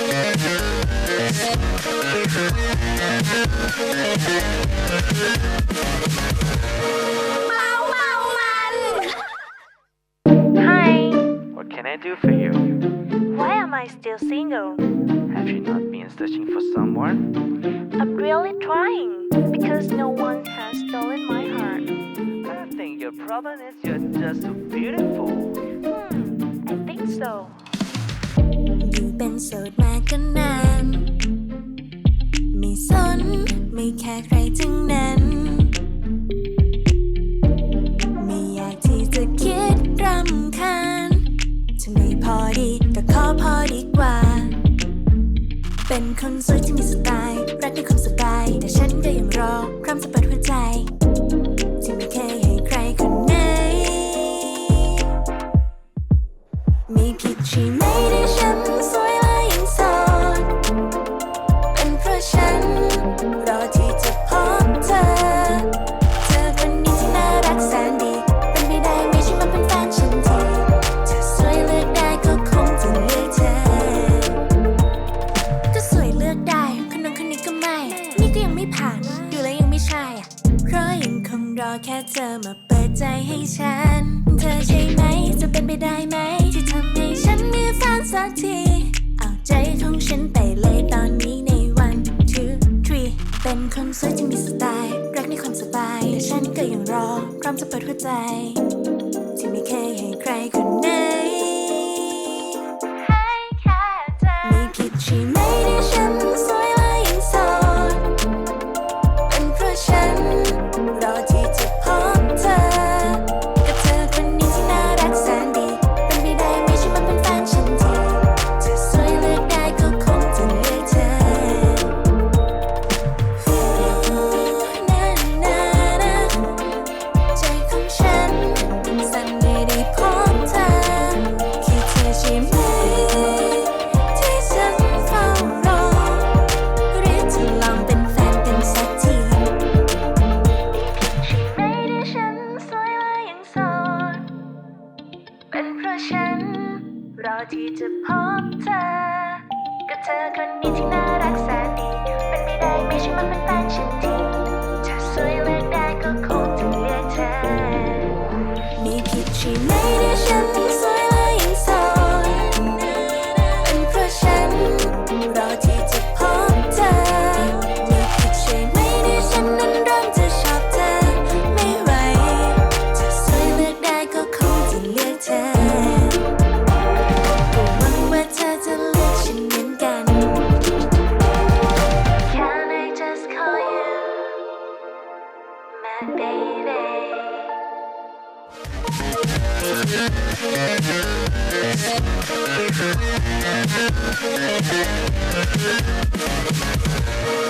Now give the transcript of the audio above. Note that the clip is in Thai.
Hi. What can I do for you? Why am I still single? Have you not been searching for someone? I'm really trying because no one has stolen my heart. I think your problem is you're just too beautiful. Hmm, I think so. เป็นโสดมาก็นาน ไม่สนไม่แค่ใครทั้งนั้น ไม่อยากที่จะคิดรำคาญถ้าไม่พอดีก็ขอพอดีกว่า เป็นคนสวยที่มีสไตล์ รักในความสบาย แต่ฉันก็ยังรอพร้อมจะเปิดหัวใจ ที่ไม่เคยให้ใครคนไหน ไม่ผิดใช่ไหม แค่เธอมาเปิดใจให้ฉัน เธอใช่ไหม จะเป็นไปได้ไหม ที่ทำให้ฉันมีแฟนสักที เอาใจของฉันไปเลยตอนนี้ในวัน two three เป็นคนสวยที่มีสไตล์ รักในความสบาย แต่ฉันก็ยังรอ พร้อมจะเปิดหัวใจ ที่ไม่เคยให้ใครคนไหนให้แค่เธอไม่ผิดใช่ไหมที่ฉันสวย ฉัน รอที่จะพบเธอ กับเธอคนนี้ที่น่ารักแสนดี เป็นไปได้ไหมใช่มาเป็นแฟนฉันทีถ้าสวยเลือกได้ก็คงจะเลือกเธอ มีผิดใช่ไหมที่ฉัน Thank you.